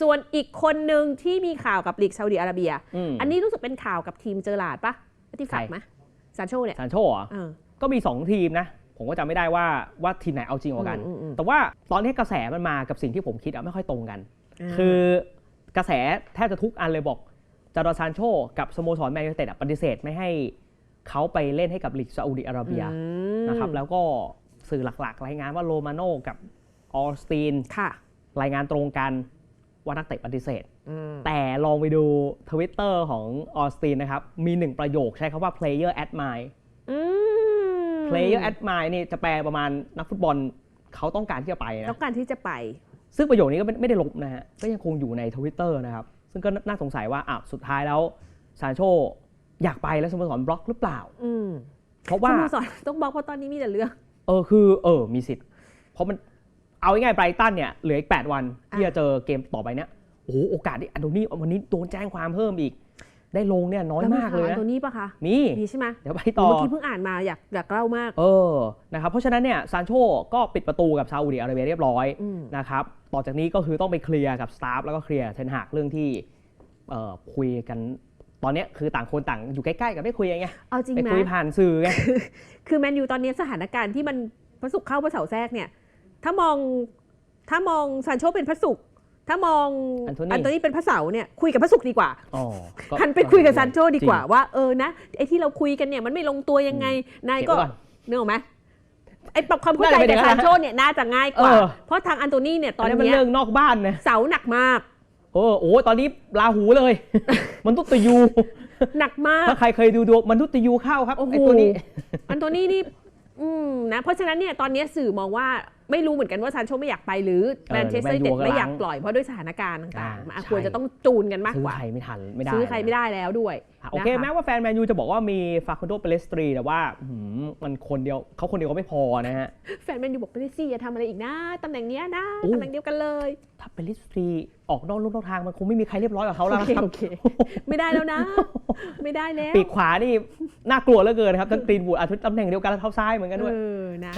ส่วนอีกคนหนึ่งที่มีข่าวกับลีกซาอุดิอาระเบียมอันนี้รู้สึกเป็นข่าวกับทีมเจอร์ลาร์ดปะที่ฝากใครไหมซานโชเนี่ยซานโชเหรอเออก็มี 2 ทีมนะ ผมก็จำไม่ได้ว่าว่าทีมไหนเอาจริงกว่ากันอืมอืมอืมแต่ว่าตอนนี้กระแสมันมากับสิ่งที่ผมคิดอะไม่ค่อยตรงกันาคือกระแสแทบจะทุกอันเลยบอกจาร์ดอนซานโชกับสโมสรแมนยูไนเต็ดอะปฏิเสธไม่ให้เขาไปเล่นให้กับลีกซาอุดิอาระเบียอืมนะครับแล้วก็สื่อหลักๆ รายงานว่าโรมาโน่กับออสตินค่ะรายงานตรงกัน ว่านักเตะปฏิเสธอืมแต่ลองไปดูทวิตเตอร์ของออสตินนะครับ มีหนึ่งประโยคใช้คำว่า player admire อืม player admire นี่จะแปลประมาณนักฟุตบอลเขาต้องการที่จะไปต้นะองการที่จะไป ซึ่งประโยคนี้ก็ไม่ไม่ได้ลบนะฮะ ก็ยังคงอยู่ในทวิตเตอร์นะครับ ซึ่งก็น่าสงสัยว่าอ้าวสุดท้ายแล้วซานโชอยากไปแล้วสโมสรบล็อกหรือเปล่าอืมเพราะสว่าโมสรต้องบอกเพราะตอนนี้มีแต่เรื่อง เออคือเออมีสิทธิ์ เพราะมัน เอาง่ายๆไบรตันเนี่ยเหลืออีก 8 วันที่จะเจอเกมต่อไปเนี่ยโอ้โหโอกาสที่อันโดนี่วันนี้โดนแจ้งความเพิ่มอีก ได้ลงเนี่ยน้อยมากเลยแวนะตัวนี้ปะคะมีมีใช่ไหมเดี๋ยวไปต่อเมื่อกี้เพิ่งอ่านมาอยากอยากเล่ามาก เออนะครับเพราะฉะนั้นเนี่ยซานโชก็ปิดประตูกับซาอุดิอาระเบียเรียบร้อยอืมนะครับต่อจากนี้ก็คือต้องไปเคลียร์กับสตาฟแล้วก็เคลียร์เทนหากเรื่องที่เอ่อคุยกันตอนเนี้ยคือต่างคนต่างอยู่ใกล้ๆ กันไม่คุยไงเอาจริงไปไหมคุยผ่านสื่อไงคือแมนยูตอนนี้สถานการณ์ที่มันพระศุกร์เข้าพระเสาร์แทรกเนี่ย ถ้ามองถ้ามองซานโชเป็นพระศุกร์ถ้ามองอันโทนี่อันโตนี่เป็นพระเสาร์เนี่ยคุยกับพระศุกร์ดีกว่า อ๋อก็หันไปคุยกับซานโชดีกว่าจริงว่าเออนะไอ้ที่เราคุยกันเนี่ยมันไม่ลงตัวยังไงนายเก็บก็ไว้ก่อน นึกออกไหมไอ้ปรับความเข้าใจน่าจะเป็นกับอย่างนั้ซานนโชเนี่ยน่าจะง่ายกว่า เออ เพราะทางอันโตนี่เนี่ยตตออนนนี้มันเนี้ยเรื่องนอกบ้านนะเสาหนักมาก โอ้โหตอนนี้ลาหูเลย มันตุตยู หนักมาก ถ้าใครเคยดูดวงมันตุตยูเข้าครับโอ้โห ไอตัวนี้ อันโตนี่นี่ อืมนะเพราะฉะนั้นเนี่ยตอนนี้สื่อมองว่าไม่รู้เหมือนกันว่าซานโชไม่อยากไปหรือเออแมนเชสเตอร์หรือเต็ดแมนยูไม่อยากกำลังปล่อยเพราะด้วยสถานการณ์ต่างอ่าๆใช่ควรจะต้องจูนกันมากซื้กอว่าใครไม่ทันไม่ได้ซื้อใครไม่นะได้แล้วด้วยอะโอเคนะคะแม้ว่าแฟนแมนยูจะบอกว่ามีฟาคุนโดเปเลสตรีแต่ว่าหืมมันคนเดียวเขาคนเดียวก็ไม่พอนะฮะแฟนแมนยูบอกไปได้สิอย่าทำอะไรอีกนะตำแหน่งเนี้ยนะโอ้ตำแหน่งเดียวกันเลย ถ้าเป็นลิสตรีออกนอกลู่นอกทางมันคงไม่มีใครเรียบร้อยกับเขาโอแล้วเคนะครับโอเคไม่ได้แล้วนะ ไม่ได้แล้วปีกขวานี่ น่ากลัวเหลือเกินครับทั้งกรีนวูดอาจจะตำแหน่งเดียวกันแล้วเท้าซ้ายเหมือนกันด้วยนะ